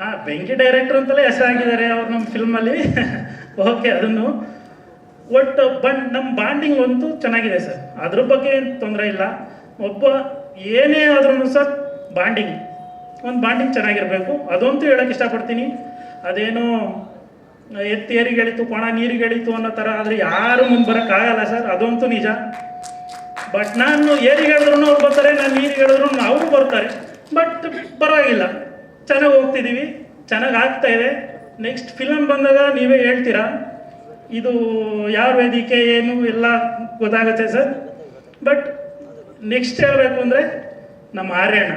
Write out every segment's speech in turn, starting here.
ಹಾಂ ಬೆಂಕಿ ಡೈರೆಕ್ಟರ್ ಅಂತಲೇ ಹೆಸರಾಗಿದ್ದಾರೆ ಅವ್ರು ನಮ್ಮ ಫಿಲ್ಮಲ್ಲಿ ಓಕೆ ಅದನ್ನು. ಒಟ್ಟು ಬಂಡ್ ನಮ್ಮ ಬಾಂಡಿಂಗ್ ಒಂದು ಚೆನ್ನಾಗಿದೆ ಸರ್. ಅದ್ರ ಬಗ್ಗೆ ಏನು ತೊಂದರೆ ಇಲ್ಲ. ಒಬ್ಬ ಏನೇ ಆದ್ರೂ ಸರ್ ಬಾಂಡಿಂಗ್ ಒಂದು ಬಾಂಡಿಂಗ್ ಚೆನ್ನಾಗಿರಬೇಕು. ಅದಂತೂ ಹೇಳಕ್ಕೆ ಇಷ್ಟಪಡ್ತೀನಿ. ಅದೇನು, ಎತ್ತಿ ಕೋಣ ಕೊಣ ನೀರಿಗೆಳಿತು ಅನ್ನೋ ಥರ ಆದರೆ ಯಾರು ಮುಂದೆ ಬರೋಕ್ಕಾಗಲ್ಲ ಸರ್. ಅದಂತೂ ನಿಜ. ಬಟ್ ನಾನು ಏರಿಗೆ ಹೇಳಿದ್ರು ಅವ್ರು ಬರ್ತಾರೆ, ನಾನು ನೀರಿಗೆ ಹೇಳಿದ್ರು ಅವರು ಬರ್ತಾರೆ. ಬಟ್ ಪರವಾಗಿಲ್ಲ. ಚೆನ್ನಾಗಿ ಹೋಗ್ತಿದ್ದೀವಿ ಚೆನ್ನಾಗಿ ಆಗ್ತಾ ಇದೆ. ನೆಕ್ಸ್ಟ್ ಫಿಲಮ್ ಬಂದಾಗ ನೀವೇ ಹೇಳ್ತೀರಾ? ಇದು ಯಾವ ವೇದಿಕೆ, ಏನು ಎಲ್ಲ ಗೊತ್ತಾಗುತ್ತೆ ಸರ್. ಬಟ್ ನೆಕ್ಸ್ಟ್ ಹೇಳಬೇಕು ಅಂದರೆ ನಮ್ಮ ಆರ್ಯಣ್ಣ.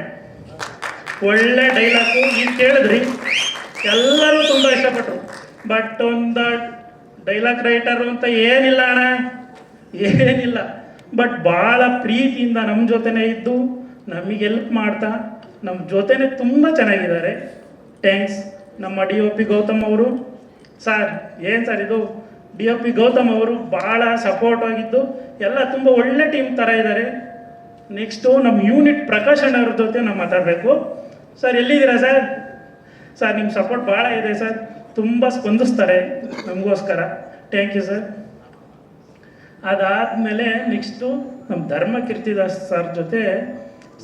ಒಳ್ಳೆ ಡೈಲಾಗು ಈಗ ಕೇಳಿದ್ರಿ. ಎಲ್ಲರೂ ತುಂಬ ಇಷ್ಟಪಟ್ಟರು ಬಟ್ ಒಂದು ಡೈಲಾಗ್ ರೈಟರು ಅಂತ ಏನಿಲ್ಲ ಅಣ್ಣ. ಏನಿಲ್ಲ. ಬಟ್ ಭಾಳ ಪ್ರೀತಿಯಿಂದ ನಮ್ಮ ಜೊತೆನೇ ಇದ್ದು, ನಮಗೆ ಹೆಲ್ಪ್ ಮಾಡ್ತಾ ನಮ್ಮ ಜೊತೆನೇ ತುಂಬ ಚೆನ್ನಾಗಿದ್ದಾರೆ. ಥ್ಯಾಂಕ್ಸ್ ನಮ್ಮ ಡಿ ಒ ಪಿ ಗೌತಮ್ ಅವರು. ಸರ್ ಏನು ಸರ್ ಇದು? ಡಿ ಒ ಪಿ ಗೌತಮ್ ಅವರು ಭಾಳ ಸಪೋರ್ಟ್ ಆಗಿದ್ದು, ಎಲ್ಲ ತುಂಬ ಒಳ್ಳೆ ಟೀಮ್ ಥರ ಇದ್ದಾರೆ. ನೆಕ್ಸ್ಟು ನಮ್ಮ ಯೂನಿಟ್ ಪ್ರಕಾಶ್ ಅಣ್ಣವ್ರ ಜೊತೆ ನಾವು ಮಾತಾಡಬೇಕು. ಸರ್ ಎಲ್ಲಿದ್ದೀರಾ ಸರ್ ಸರ್ ನಿಮ್ಮ ಸಪೋರ್ಟ್ ಭಾಳ ಇದೆ ಸರ್ ತುಂಬ ಸ್ಪಂದಿಸ್ತಾರೆ ನಮಗೋಸ್ಕರ. ಥ್ಯಾಂಕ್ ಯು ಸರ್ ಅದಾದಮೇಲೆ ನೆಕ್ಸ್ಟು ನಮ್ಮ ಧರ್ಮ ಕೀರ್ತಿದಾಸ್ ಸರ್ ಜೊತೆ.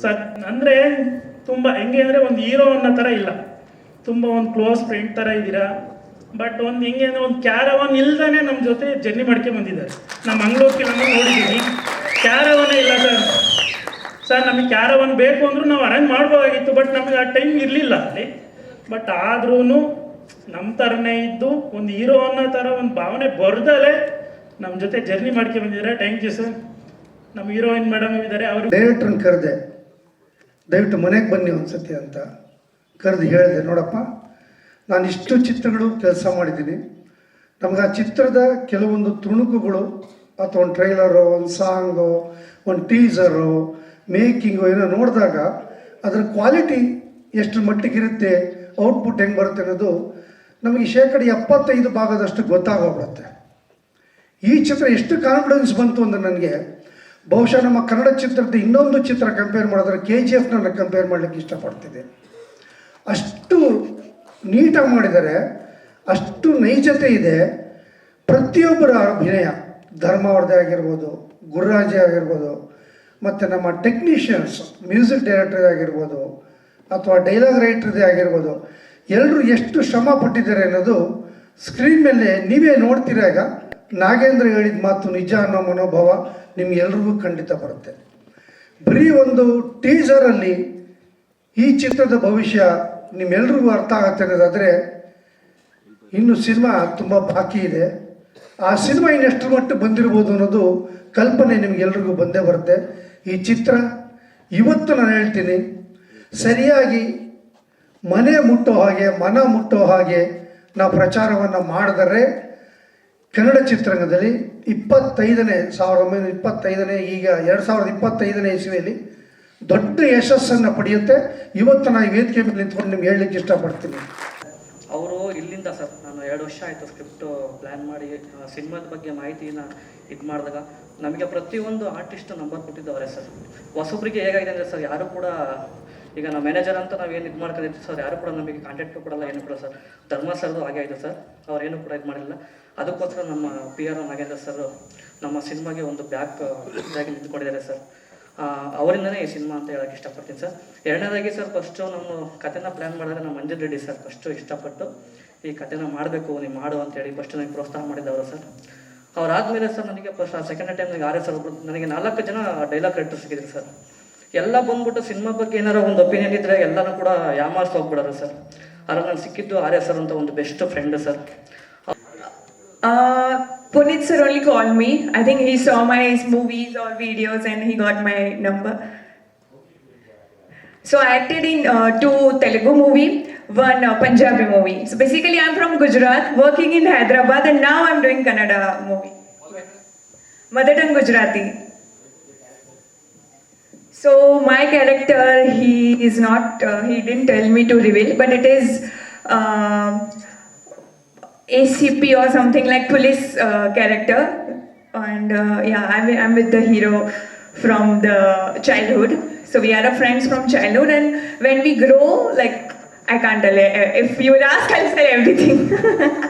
ಸರ್ ಅಂದರೆ ತುಂಬ, ಹೆಂಗೆ ಅಂದರೆ ಒಂದು ಹೀರೋ ಅನ್ನೋ ಥರ ಇಲ್ಲ. ತುಂಬ ಒಂದು ಕ್ಲೋಸ್ ಫ್ರೆಂಡ್ ಥರ ಇದ್ದೀರಾ? ಬಟ್ ಒಂದು ಹೆಂಗೆ ಅಂದರೆ ಒಂದು ಕ್ಯಾರವನ್ ಇಲ್ದೇ ನಮ್ಮ ಜೊತೆ ಜರ್ನಿ ಮಾಡ್ಕೊಂಡು ಬಂದಿದ್ದಾರೆ. ನಮ್ಮ ಮಂಗಳೂರು ನಾನು ನೋಡಿದ್ದೀನಿ. ಕ್ಯಾರವನೇ ಇಲ್ಲ ಸರ್. ಸರ್, ನಮಗೆ ಕ್ಯಾರವನ್ ಬೇಕು ಅಂದರೂ ನಾವು ಅರೇಂಜ್ ಮಾಡ್ಬೋದಾಗಿತ್ತು ಬಟ್ ನಮಗೆ ಆ ಟೈಮ್ ಇರಲಿಲ್ಲ ಅಲ್ಲಿ. ಬಟ್ ಆದ್ರೂ ನಮ್ಮ ಥರನೇ ಇದ್ದು ಒಂದು ಹೀರೋ ಅನ್ನೋ ಥರ ಒಂದು ಭಾವನೆ ಬರ್ದಲೇ ನಮ್ಮ ಜೊತೆ ಜರ್ನಿ ಮಾಡ್ಕೊಂಡು ಬಂದಿದ್ದಾರೆ. ಥ್ಯಾಂಕ್ ಯು ಸರ್ ನಮ್ಮ ಹೀರೋಯಿನ್ ಮೇಡಮ್ ಇದ್ದಾರೆ, ಅವರು ಡೈರೆಕ್ಟ್ರನ್ನ ಕರೆದೆ. ದಯವಿಟ್ಟು ಮನೆಗೆ ಬನ್ನಿ ಒಂದ್ಸತಿ ಅಂತ ಕರೆದು ಹೇಳಿದೆ, ನೋಡಪ್ಪ, ನಾನು ಇಷ್ಟು ಚಿತ್ರಗಳು ಕೆಲಸ ಮಾಡಿದ್ದೀನಿ. ನಮ್ಗೆ ಆ ಚಿತ್ರದ ಕೆಲವೊಂದು ತುಣುಕುಗಳು, ಅಥವಾ ಒಂದು ಟ್ರೈಲರು ಒಂದು ಸಾಂಗು ಒಂದು ಟೀಸರು ಮೇಕಿಂಗು ಏನೋ ನೋಡಿದಾಗ ಅದರ ಕ್ವಾಲಿಟಿ ಎಷ್ಟು ಮಟ್ಟಿಗಿರುತ್ತೆ ಔಟ್ಪುಟ್ ಹೆಂಗೆ ಬರುತ್ತೆ ಅನ್ನೋದು ನಮಗೆ ಶೇಕಡ ಎಪ್ಪತ್ತೈದು ಭಾಗದಷ್ಟು ಗೊತ್ತಾಗೋಗ್ಬಿಡುತ್ತೆ. ಈ ಚಿತ್ರ ಎಷ್ಟು ಕಾನ್ಫಿಡೆನ್ಸ್ ಬಂತು ಅಂದರೆ ನನಗೆ ಬಹುಶಃ ನಮ್ಮ ಕನ್ನಡ ಚಿತ್ರದ ಇನ್ನೊಂದು ಚಿತ್ರ ಕಂಪೇರ್ ಮಾಡಿದ್ರೆ ಕೆ ಜಿ ಎಫ್ನ ನಾನು ಕಂಪೇರ್ ಮಾಡಲಿಕ್ಕೆ ಇಷ್ಟಪಡ್ತಿದ್ದೆ. ಅಷ್ಟು ನೀಟಾಗಿ ಮಾಡಿದರೆ ಅಷ್ಟು ನೈಜತೆ ಇದೆ. ಪ್ರತಿಯೊಬ್ಬರ ಅಭಿನಯ ಧರ್ಮ ಅವ್ರದ್ದೇ ಆಗಿರ್ಬೋದು, ಗುರುರಾಜೆ ಆಗಿರ್ಬೋದು, ಮತ್ತು ನಮ್ಮ ಟೆಕ್ನಿಷಿಯನ್ಸ್ ಮ್ಯೂಸಿಕ್ ಡೈರೆಕ್ಟರ್ ಆಗಿರ್ಬೋದು, ಅಥವಾ ಡೈಲಾಗ್ ರೈಟರ್ದೇ ಆಗಿರ್ಬೋದು ಎಲ್ಲರೂ ಎಷ್ಟು ಶ್ರಮ ಪಟ್ಟಿದ್ದಾರೆ ಅನ್ನೋದು ಸ್ಕ್ರೀನ್ ಮೇಲೆ ನೀವೇ ನೋಡ್ತಿರಾಗ ನಾಗೇಂದ್ರ ಹೇಳಿದ ಮಾತು ನಿಜ ಅನ್ನೋ ಮನೋಭಾವ ನಿಮ್ಗೆಲ್ರಿಗೂ ಖಂಡಿತ ಬರುತ್ತೆ. ಬರೀ ಒಂದು ಟೀಸರಲ್ಲಿ ಈ ಚಿತ್ರದ ಭವಿಷ್ಯ ನಿಮ್ಮೆಲ್ರಿಗೂ ಅರ್ಥ ಆಗುತ್ತೆ ಅನ್ನೋದಾದರೆ, ಇನ್ನು ಸಿನಿಮಾ ತುಂಬ ಬಾಕಿ ಇದೆ. ಆ ಸಿನಿಮಾ ಇನ್ನೆಷ್ಟು ಮಟ್ಟ ಬಂದಿರ್ಬೋದು ಅನ್ನೋದು ಕಲ್ಪನೆ ನಿಮಗೆಲ್ರಿಗೂ ಬಂದೇ ಬರುತ್ತೆ. ಈ ಚಿತ್ರ ಇವತ್ತು ನಾನು ಹೇಳ್ತೀನಿ, ಸರಿಯಾಗಿ ಮನೆ ಮುಟ್ಟೋ ಹಾಗೆ, ಮನ ಮುಟ್ಟೋ ಹಾಗೆ ನಾವು ಪ್ರಚಾರವನ್ನು ಮಾಡಿದರೆ ಕನ್ನಡ ಚಿತ್ರರಂಗದಲ್ಲಿ ಇಪ್ಪತ್ತೈದನೇ ಸಾವಿರದ ಒಂಬೈನೂರ ಇಪ್ಪತ್ತೈದನೇ ಈಗ ಎರಡು ಸಾವಿರದ ಇಪ್ಪತ್ತೈದನೇ ಇಸ್ವಿಯಲ್ಲಿ ದೊಡ್ಡ ಯಶಸ್ಸನ್ನು ಪಡೆಯುತ್ತೆ. ಇವತ್ತು ನಾನು ವೇದಿಕೆ ಮೇಲೆ ನಿಂತ್ಕೊಂಡು ನಿಮ್ಗೆ ಹೇಳಲಿಕ್ಕೆ ಇಷ್ಟಪಡ್ತೀನಿ. ಅವರು ಇಲ್ಲಿಂದ ಸರ್, ನಾನು ಎರಡು ವರ್ಷ ಆಯಿತು ಸ್ಕ್ರಿಪ್ಟ್ ಪ್ಲ್ಯಾನ್ ಮಾಡಿ ಸಿನಿಮಾದ ಬಗ್ಗೆ ಮಾಹಿತಿನ ಇದು ಮಾಡಿದಾಗ. ನಮಗೆ ಪ್ರತಿಯೊಂದು ಆರ್ಟಿಸ್ಟ್ ನಂಬರ್ ಕೊಟ್ಟಿದ್ದವರೇ ಸರ್. ಹೊಸೊಬ್ಬರಿಗೆ ಹೇಗಾಗಿದೆ ಅಂದರೆ ಸರ್, ಯಾರು ಕೂಡ, ಈಗ ನಾವು ಮ್ಯಾನೇಜರ್ ಅಂತ ನಾವು ಏನು ಇದು ಮಾಡ್ಕೊಂಡಿರ್ತೀವಿ ಸರ್, ಯಾರು ಕೂಡ ನಮಗೆ ಕಾಂಟ್ಯಾಕ್ಟ್ ಕೊಡಲ್ಲ, ಏನು ಕೂಡ ಸರ್. ಧರ್ಮ ಸರ್ದು ಹಾಗೆ ಆಯಿತು ಸರ್. ಅವ್ರು ಏನು ಕೂಡ ಇದು ಮಾಡಿಲ್ಲ. ಅದಕ್ಕೋಸ್ಕರ ನಮ್ಮ ಪಿ ಆರ್ ನಾಗೇಂದ್ರ ಸರ್ ನಮ್ಮ ಸಿನಿಮಾಗೆ ಒಂದು ಬ್ಯಾಕ್ ಇದಾಗಿ ನಿಂತ್ಕೊಂಡಿದ್ದಾರೆ ಸರ್. ಅವರಿಂದನೇ ಈ ಸಿನಿಮಾ ಅಂತ ಹೇಳಕ್ಕೆ ಇಷ್ಟಪಡ್ತೀನಿ ಸರ್. ಎರಡನೇದಾಗಿ ಸರ್ ಫಸ್ಟು ನಮ್ಮ ಕಥೆನ ಪ್ಲ್ಯಾನ್ ಮಾಡಿದ್ರೆ ನಮ್ಮ ಮಂಜು ರೆಡ್ಡಿ ಸರ್ ಫಸ್ಟು ಇಷ್ಟಪಟ್ಟು ಈ ಕಥೆನ ಮಾಡಬೇಕು, ನೀವು ಮಾಡು ಅಂತೇಳಿ ಫಸ್ಟ್ ನನಗೆ ಪ್ರೋತ್ಸಾಹ ಮಾಡಿದ್ದವರು ಸರ್. ಅವರಾದ್ಮೇಲೆ ಸರ್ ನನಗೆ ಫಸ್ಟ್ ಸೆಕೆಂಡ್ ಟೈಮ್ ನನಗೆ ಆರೇ ಸರ್ ಒಬ್ಬರು ನನಗೆ ನಾಲ್ಕು ಜನ ಡೈಲಾಗ್ ರೈಟರ್ ಸಿಕ್ಕಿದ್ರು ಸರ್. ಎಲ್ಲ ಬಂದ್ಬಿಟ್ಟು ಸಿನಿಮಾ ಬಗ್ಗೆ ಏನಾರ ಒಂದು ಒಪಿನಿಯನ್ ಇದ್ದರೆ ಎಲ್ಲನೂ ಕೂಡ ಯಾಮಾರ್ಸ್ ಹೋಗ್ಬಿಡೋರು ಸರ್. ಆದ್ರೆ ನಾನು ಸಿಕ್ಕಿದ್ದು ಆರ್ಯ ಸರ್ ಅಂತ ಒಂದು best friend sir. Uh, sir only called me. I think he saw my movies or videos and he got my number. So I acted in uh, two Telugu movie, one uh, Punjabi movie. So basically I'm from Gujarat, working in Hyderabad and now I'm doing Kannada movie. Mother tongue Gujarati. So my character, he is not, uh, he didn't tell me to reveal, but it is um ACP or something like police uh, character. And uh, yeah, I'm, I'm with the hero from the childhood. So we are a friends from childhood, and when we grow, like I can't tell. If you would ask, I'll tell everything.